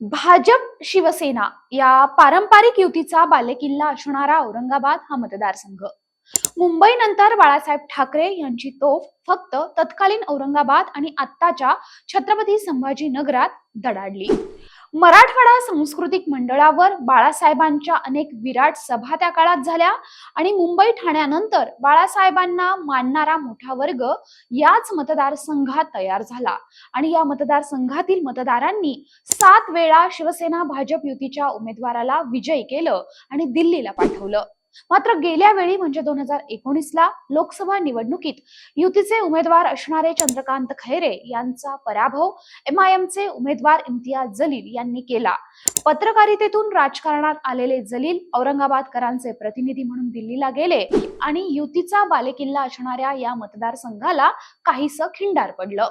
भाजप शिवसेना या पारंपरिक युतीचा बालेकिल्ला असणारा औरंगाबाद हा मतदारसंघ. मुंबई नंतर बाळासाहेब ठाकरे यांची तोफ फक्त तत्कालीन औरंगाबाद आणि आत्ताच्या छत्रपती संभाजीनगरात दडाडली. मराठवाडा सांस्कृतिक मंडळावर बाळासाहेबांच्या अनेक विराट सभा त्या काळात झाल्या आणि मुंबई ठाण्यानंतर बाळासाहेबांना मानणारा मोठा वर्ग याच मतदारसंघात तयार झाला. आणि या मतदारसंघातील मतदारांनी सात वेळा शिवसेना भाजप युतीच्या उमेदवाराला विजयी केलं आणि दिल्लीला पाठवलं. मात्र गेल्या वेळी म्हणजे दोन हजार एकोणीसला लोकसभा निवडणुकीत युतीचे उमेदवार असणारे चंद्रकांत खैरे यांचा पराभव एम आय एमचे उमेदवार इम्तियाज जलील यांनी केला. पत्रकारितेतून राजकारणात आलेले जलील औरंगाबादकरांचे प्रतिनिधी म्हणून दिल्लीला गेले आणि युतीचा बालेकिल्ला असणाऱ्या या मतदारसंघाला काहीसं खिंडार पडलं.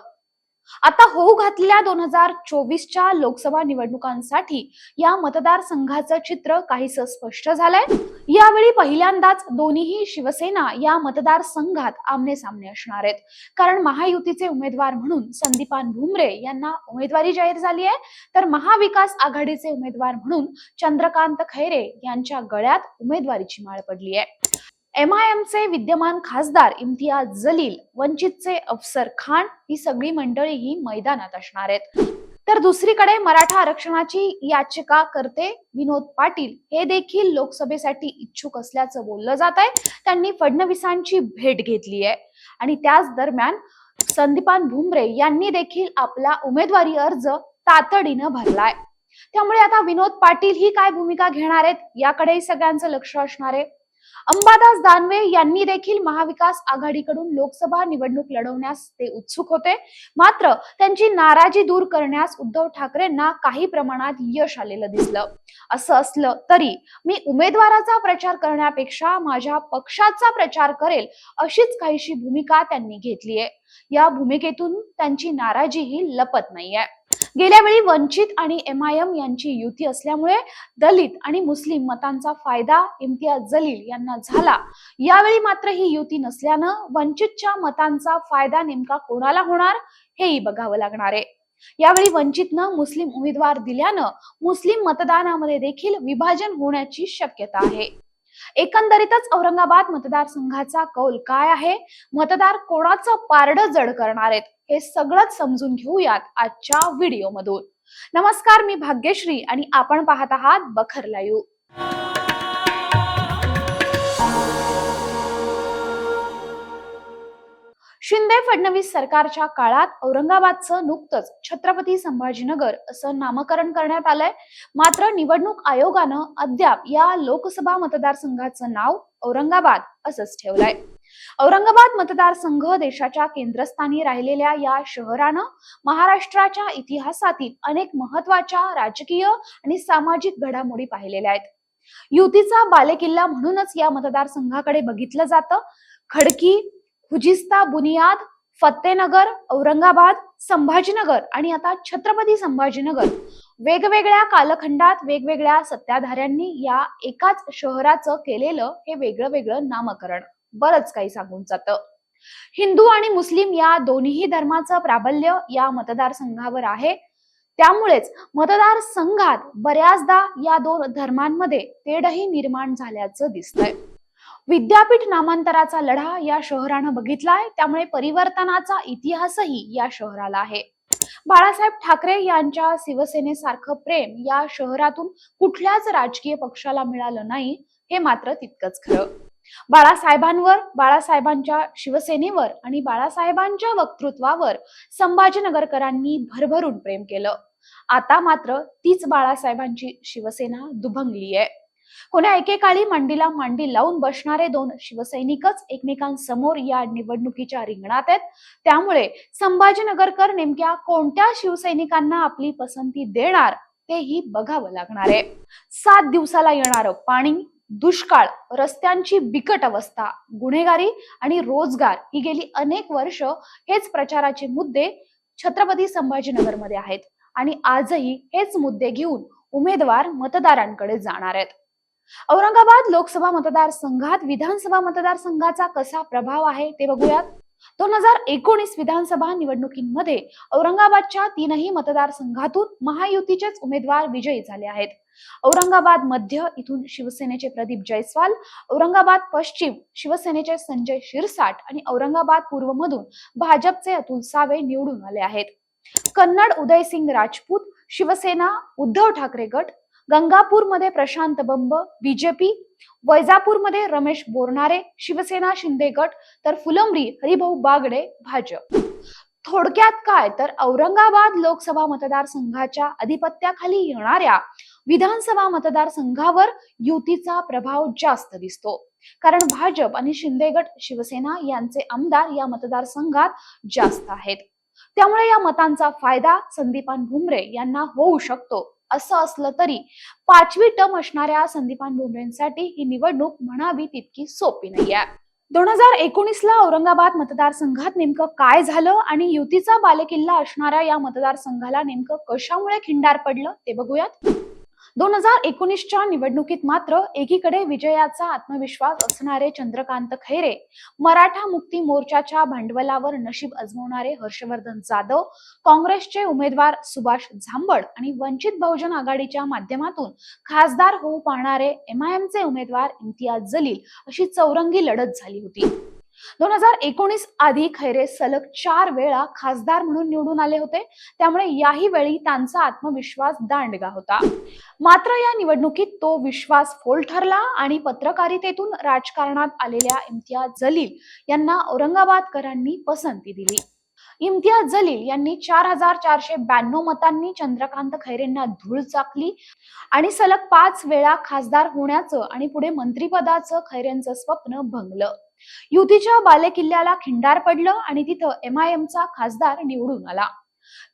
आता होऊ घातलेल्या दोन हजार चोवीसच्या लोकसभा निवडणुकांसाठी या मतदारसंघाचं चित्र काहीस स्पष्ट झालंय. यावेळी पहिल्यांदाच दोन्हीही शिवसेना या मतदारसंघात आमने सामने असणार आहेत. कारण महायुतीचे उमेदवार म्हणून संदीपान भुमरे यांना उमेदवारी जाहीर झाली आहे. तर महाविकास आघाडीचे उमेदवार म्हणून चंद्रकांत खैरे यांच्या गळ्यात उमेदवारीची माळ पडली आहे. एम आय एमचे विद्यमान खासदार इम्तियाज जलील वंचितचे अफसर खान ही सगळी मंडळी ही मैदानात असणार आहेत. तर दुसरीकडे मराठा आरक्षणाची याचिका करते विनोद पाटील. हे देखील लोकसभेसाठी इच्छुक असल्याचं बोललं जात आहे. त्यांनी फडणवीसांची भेट घेतली आहे. आणि त्याच दरम्यान संदीपान भुमरे यांनी देखील आपला उमेदवारी अर्ज तातडीनं भरलाय. त्यामुळे आता विनोद पाटील ही काय भूमिका घेणार आहेत याकडेही सगळ्यांचं लक्ष असणार आहे. अंबादास दानवे यांनी देखील महाविकास आघाडीकडून लोकसभा निवडणूक लढवण्यास ते उत्सुक होते. मात्र त्यांची नाराजी दूर करण्यास उद्धव ठाकरेंना काही प्रमाणात यश आलेलं दिसलं. असं असलं तरी मी उमेदवाराचा प्रचार करण्यापेक्षा माझ्या पक्षाचा प्रचार करेल अशीच काहीशी भूमिका त्यांनी घेतली आहे या भूमिकेतून त्यांची नाराजीही लपत नाहीये. गेल्यावेळी वंचित आणि एम आय एम यांची युती असल्यामुळे दलित आणि मुस्लिम मतांचा फायदा इम्तियाज जलील यांना झाला. यावेळी मात्र ही युती नसल्यानं वंचितच्या मतांचा फायदा नेमका कोणाला होणार हेही बघावं लागणार आहे. यावेळी वंचितनं मुस्लिम उमेदवार दिल्यानं मुस्लिम मतदानामध्ये देखील विभाजन होण्याची शक्यता आहे. एकंदरीतच औरंगाबाद मतदारसंघाचा कौल काय आहे? मतदार कोणाचं पारडं जड करणार आहेत? हे सगळंच समजून घेऊयात आजच्या व्हिडिओमधून. नमस्कार मी भाग्यश्री आणि आपण पाहत आहात बखर लाईव्ह. शिंदे फडणवीस सरकारच्या काळात औरंगाबादचं नुकतंच छत्रपती संभाजीनगर असं नामकरण करण्यात आलंय. मात्र निवडणूक आयोगानं अद्याप या लोकसभा मतदारसंघाचं नाव औरंगाबाद असंच ठेवलंय. औरंगाबाद मतदारसंघ देशाच्या केंद्रस्थानी राहिलेल्या या शहरानं महाराष्ट्राच्या इतिहासातील अनेक महत्त्वाच्या राजकीय आणि सामाजिक घडामोडी पाहिलेल्या आहेत. युतीचा बालेकिल्ला म्हणूनच या मतदारसंघाकडे बघितलं जातं. खडकी हुजिस्ता बुनियाद फत्तेनगर औरंगाबाद संभाजीनगर आणि आता छत्रपती संभाजीनगर. वेगवेगळ्या कालखंडात वेगवेगळ्या सत्ताधाऱ्यांनी या एकाच शहराचं केलेलं हे वेगळं वेगळं नामकरण. बरंच काही सांगून जातं. हिंदू आणि मुस्लिम या दोन्ही धर्माचं प्राबल्य या मतदारसंघावर आहे. त्यामुळेच मतदारसंघात बऱ्याचदा या दोन धर्मांमध्ये तेढही निर्माण झाल्याचं दिसतंय. विद्यापीठ नामांतराचा लढा या शहरानं बघितलाय. त्यामुळे परिवर्तनाचा इतिहासही या शहराला आहे. बाळासाहेब ठाकरे यांच्या शिवसेनेसारखं प्रेम या शहरातून कुठल्याच राजकीय पक्षाला मिळालं नाही हे मात्र तितकंच खरं. बाळासाहेबांवर बाळासाहेबांच्या शिवसेनेवर आणि बाळासाहेबांच्या वक्तृत्वावर संभाजीनगरकरांनी भरभरून प्रेम केलं. आता मात्र तीच बाळासाहेबांची शिवसेना दुभंगली आहे कोण्या एकेकाळी मांडीला मांडी लावून बसणारे दोन शिवसैनिकच एकमेकांसमोर या निवडणुकीच्या रिंगणात आहेत. त्यामुळे संभाजीनगरकर नेमक्या कोणत्या शिवसैनिकांना आपली पसंती देणार तेही बघावं लागणार आहे. सात दिवसाला येणारं पाणी दुष्काळ रस्त्यांची बिकट अवस्था गुन्हेगारी आणि रोजगार ही गेली अनेक वर्ष हेच प्रचाराचे मुद्दे छत्रपती संभाजीनगरमध्ये आहेत. आणि आजही हेच मुद्दे घेऊन उमेदवार मतदारांकडे जाणार आहेत. औरंगाबाद लोकसभा मतदारसंघात विधानसभा मतदारसंघाचा कसा प्रभाव आहे ते बघूयात. दोन हजार एकोणीस विधानसभा निवडणुकीमध्ये औरंगाबादच्या तीनही मतदारसंघातून महायुतीचेच उमेदवार विजयी झाले आहेत. औरंगाबाद मध्य इथून शिवसेनेचे प्रदीप जयस्वाल औरंगाबाद पश्चिम शिवसेनेचे संजय शिरसाट आणि औरंगाबाद पूर्व मधून भाजपचे अतुल सावे निवडून आले आहेत. कन्नड उदयसिंग राजपूत शिवसेना उद्धव ठाकरे गट गंगापूरमध्ये प्रशांत बंब बीजेपी वैजापूरमध्ये रमेश बोरणारे शिवसेना शिंदे गट तर फुलंब्री हरिभाऊ बागडे भाजप. थोडक्यात काय? तर औरंगाबाद लोकसभा मतदारसंघाच्या अधिपत्याखाली येणाऱ्या विधानसभा मतदारसंघावर युतीचा प्रभाव जास्त दिसतो. कारण भाजप आणि शिंदे गट शिवसेना यांचे आमदार या मतदारसंघात जास्त आहेत. त्यामुळे या मतांचा फायदा संदीपान भुमरे यांना होऊ शकतो. असं असलं तरी पाचवी टर्म असणाऱ्या संदीपान भुमरेंसाठी ही निवडणूक म्हणावी तितकी सोपी नाहीये. दोन हजार एकोणीसला औरंगाबाद मतदारसंघात नेमकं काय झालं आणि युतीचा बालेकिल्ला असणाऱ्या या मतदारसंघाला नेमकं कशामुळे खिंडार पडलं ते बघूयात. दोन हजार एकोणीसच्या निवडणुकीत मात्र एकीकडे विजयाचा आत्मविश्वास असणारे चंद्रकांत खैरे मराठा मुक्ती मोर्चाच्या भांडवलावर नशीब अजमवणारे हर्षवर्धन जाधव काँग्रेसचे उमेदवार सुभाष झांबड आणि वंचित बहुजन आघाडीच्या माध्यमातून खासदार होऊ पाहणारे एमआयएमचे उमेदवार इम्तियाज जलील अशी चौरंगी लढत झाली होती. दोन हजार एकोणीस आधी खैरे सलग चार वेळा खासदार म्हणून निवडून आले होते. त्यामुळे याही वेळी त्यांचा आत्मविश्वास दांडगा होता. मात्र या निवडणुकीत तो विश्वास फोल ठरला आणि पत्रकारितेतून राजकारणात आलेल्या इम्तियाज जलील यांना औरंगाबादकरांनी पसंती दिली. इम्तियाज जलील यांनी चार हजार चारशे ब्याण्णव मतांनी चंद्रकांत खैरेंना धूळ चाकली आणि सलग पाच वेळा खासदार होण्याचं आणि पुढे मंत्रिपदाचं खैरेंचं स्वप्न भंगलं. युतीच्या बालेकिल्ल्याला खिंडार पडलं आणि तिथं एमआयएमचा खासदार निवडून आला.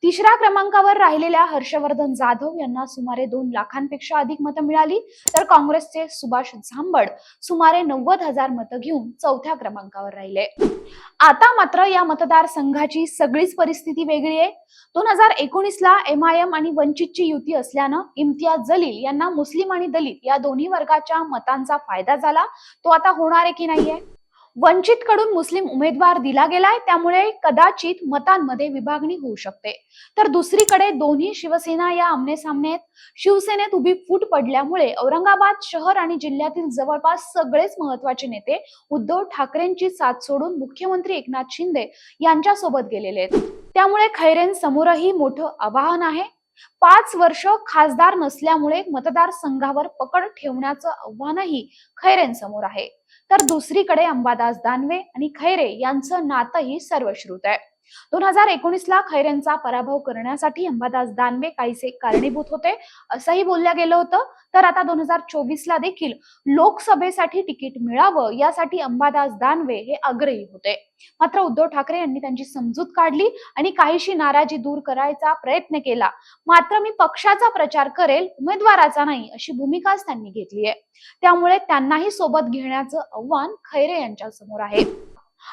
तिसऱ्या क्रमांकावर राहिलेल्या हर्षवर्धन जाधव यांना सुमारे दोन लाखांपेक्षा अधिक मतं मिळाली तर काँग्रेसचे सुभाष झांबड सुमारे नव्वद हजार मतं घेऊन चौथ्या क्रमांकावर राहिले. आता मात्र या मतदारसंघाची सगळीच परिस्थिती वेगळी आहे. दोन हजार एकोणीस ला एमआयएम आणि वंचितची युती असल्यानं इम्तियाज जलील यांना मुस्लिम आणि दलित या दोन्ही वर्गाच्या मतांचा फायदा झाला. तो आता होणार आहे की नाहीये? वंचित कडून मुस्लिम उमेदवार दिला गेलाय त्यामुळे कदाचित मतांमध्ये विभागणी होऊ शकते. तर दुसरीकडे दोन्ही शिवसेना या आमने सामने शिवसेनेत उभी फूट पडल्यामुळे औरंगाबाद शहर आणि जिल्ह्यातील जवळपास सगळेच महत्त्वाचे नेते उद्धव ठाकरेंची साथ सोडून मुख्यमंत्री एकनाथ शिंदे यांच्या सोबत गेलेले आहेत. त्यामुळे खैरेंसमोरही मोठं आवाहन आहे. पाच वर्ष खासदार नसल्यामुळे मतदारसंघावर पकड ठेवण्याचं आव्हानही खैरेंसमोर आहे. तर दुसरीकडे अंबादास दानवे आणि खैरे यांचं नातंही सर्वश्रुत आहे. दोन हजार एकोणीस ला यांचा पराभव करण्यासाठी अंबादास दानवे काहीसे कारणीभूत होते असंही बोलल्या गेलं होतं. तर आता दोन हजार चोवीस ला देखील लोकसभेसाठी तिकीट मिळावं यासाठी अंबादास दानवे हे आग्रही होते. मात्र उद्धव ठाकरे यांनी त्यांची समजूत काढली आणि काहीशी नाराजी दूर करायचा प्रयत्न केला. मात्र मी पक्षाचा प्रचार करेल उमेदवाराचा नाही अशी भूमिकाच त्यांनी घेतली आहे. त्यामुळे त्यांनाही सोबत घेण्याचं आव्हान खैरे यांच्या समोर आहे.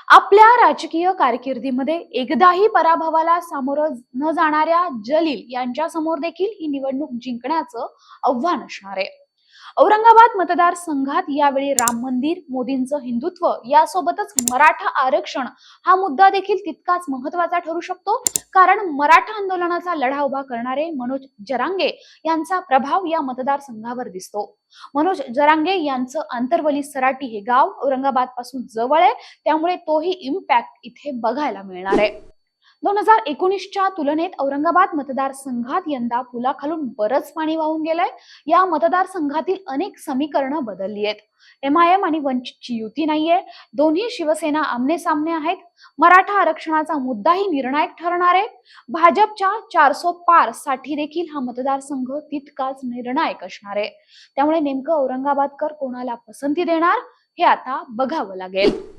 आपल्या राजकीय कारकिर्दीमध्ये एकदाही पराभवाला सामोरं न जाणाऱ्या जलील यांच्या समोर देखील ही निवडणूक जिंकण्याचं आव्हान असणार आहे. औरंगाबाद मतदारसंघात यावेळी राम मंदिर मोदींचं हिंदुत्व यासोबतच मराठा आरक्षण हा मुद्दा देखील तितकाच महत्त्वाचा ठरू शकतो. कारण मराठा आंदोलनाचा लढा उभा करणारे मनोज जरांगे यांचा प्रभाव या मतदारसंघावर दिसतो. मनोज जरांगे यांचं आंतरवली सराटी हे गाव औरंगाबादपासून जवळ आहे. त्यामुळे तोही इम्पॅक्ट इथे बघायला मिळणार आहे. दोन हजार एकोणीसच्या तुलनेत औरंगाबाद मतदारसंघात यंदा पुलाखालून बरंच पाणी वाहून गेलंय. या मतदारसंघातील अनेक समीकरणं बदलली आहेत. एम आय एम आणि वंचितची युती नाहीये. दोन्ही शिवसेना आमने सामने आहेत. मराठा आरक्षणाचा मुद्दाही निर्णायक ठरणार आहे. भाजपच्या चारसो पारसाठी देखील हा मतदारसंघ तितकाच निर्णायक असणार आहे. त्यामुळे नेमकं औरंगाबादकर कोणाला पसंती देणार हे आता बघावं लागेल.